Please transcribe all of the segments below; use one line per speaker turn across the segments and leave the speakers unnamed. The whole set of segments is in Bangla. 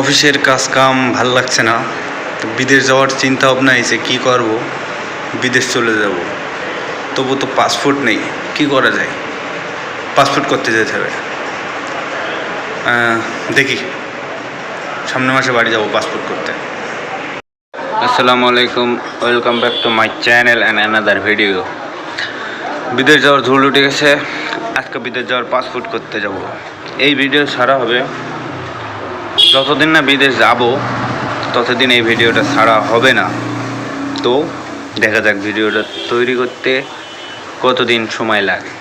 অফিসের কাজ কাম ভালো লাগছে না। তো বিদেশ যাওয়ার চিন্তা ভাবনা এসে কী করব, বিদেশ চলে যাব। তবু তো পাসপোর্ট নেই, কি করা যায়? পাসপোর্ট করতে যেতে হবে। দেখি। সামনের মাসে বাড়ি যাব পাসপোর্ট করতে। আসসালামু আলাইকুম welcome back to my channel and another video বিদেশ যাওয়ার ধুল উঠে গেছে, আজকে বিদেশ যাওয়ার পাসপোর্ট করতে যাব। এই ভিডিও সারা হবে যতদিন না বিদেশ যাব, ততদিন এই ভিডিওটা ছাড়া হবে না। তো দেখা যাক ভিডিওটা তৈরি করতে কতদিন সময় লাগে।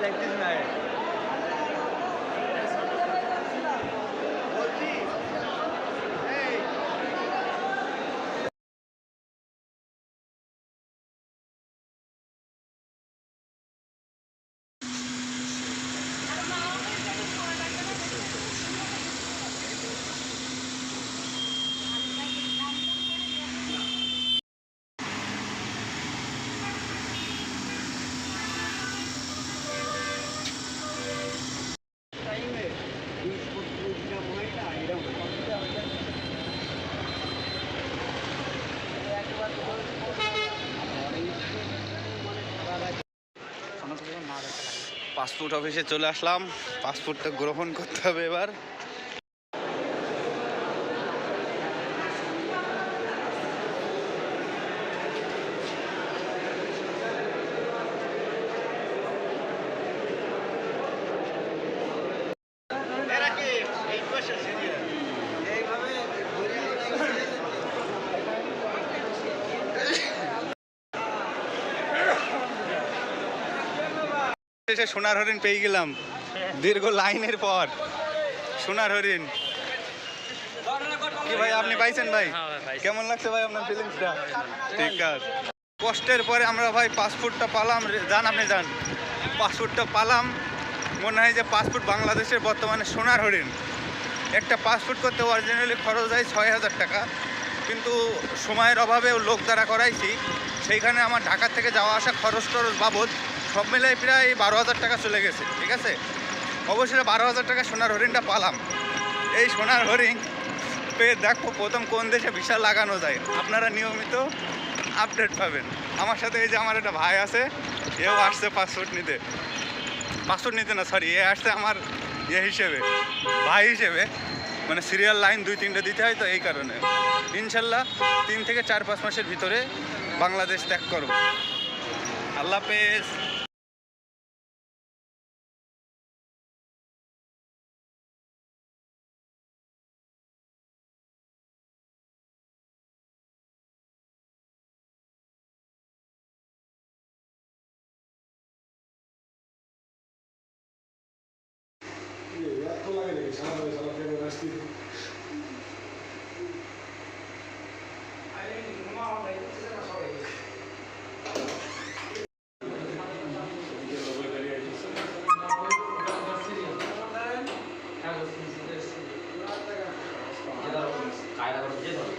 like this man. পাসপোর্ট অফিসে চলে আসলাম। পাসপোর্টটা গ্রহণ করতে হবে এবার। এসে সোনার হরিণ পেয়ে গেলাম। দীর্ঘ লাইনের পর। সোনার হরিণ। কি ভাই আপনি পাইছেন ভাই? কেমন লাগছে ভাই আপনার ফিলিংসটা ঠিক আছে। কষ্টের পরে আমরা ভাই পাসপোর্টটা পালাম। যান আপনি যান। পাসপোর্টটা পালাম। মনে হয় যে পাসপোর্ট বাংলাদেশের বর্তমানে সোনার হরিণ। একটা পাসপোর্ট করতে অরিজিনালি খরচ হয় ছয় হাজার টাকা। কিন্তু সময়ের অভাবে লোক দ্বারা করাইছি। সেইখানে আমার ঢাকা থেকে যাওয়া আসা খরচ টরচ বাবদ সব মিলাই প্রায় বারো হাজার টাকা চলে গেছে, ঠিক আছে? অবশ্যই বারো হাজার টাকা সোনার হরিণটা পালাম। এই সোনার হরিণ পেয়ে দেখো প্রথম কোন দেশে ভিসা লাগানো যায়। আপনারা নিয়মিত আপডেট পাবেন। আমার সাথে এই যে আমার একটা ভাই আছে, এও আসছে পাসপোর্ট নিতে। পাসপোর্ট নিতে না সরি এ আসছে আমার ইয়ে হিসেবে, ভাই হিসেবে। মানে সিরিয়াল লাইন দুই তিনটে দিতে হয় তো এই কারণে। ইনশাল্লাহ তিন থেকে চার পাঁচ মাসের ভিতরে বাংলাদেশ ত্যাগ করব। আল্লাহ হাফেজ।
ঠাকুর লাগে নাকি সারা হয়ে সারা কেন রাস্তি
কায়দা করে বুঝে ধরো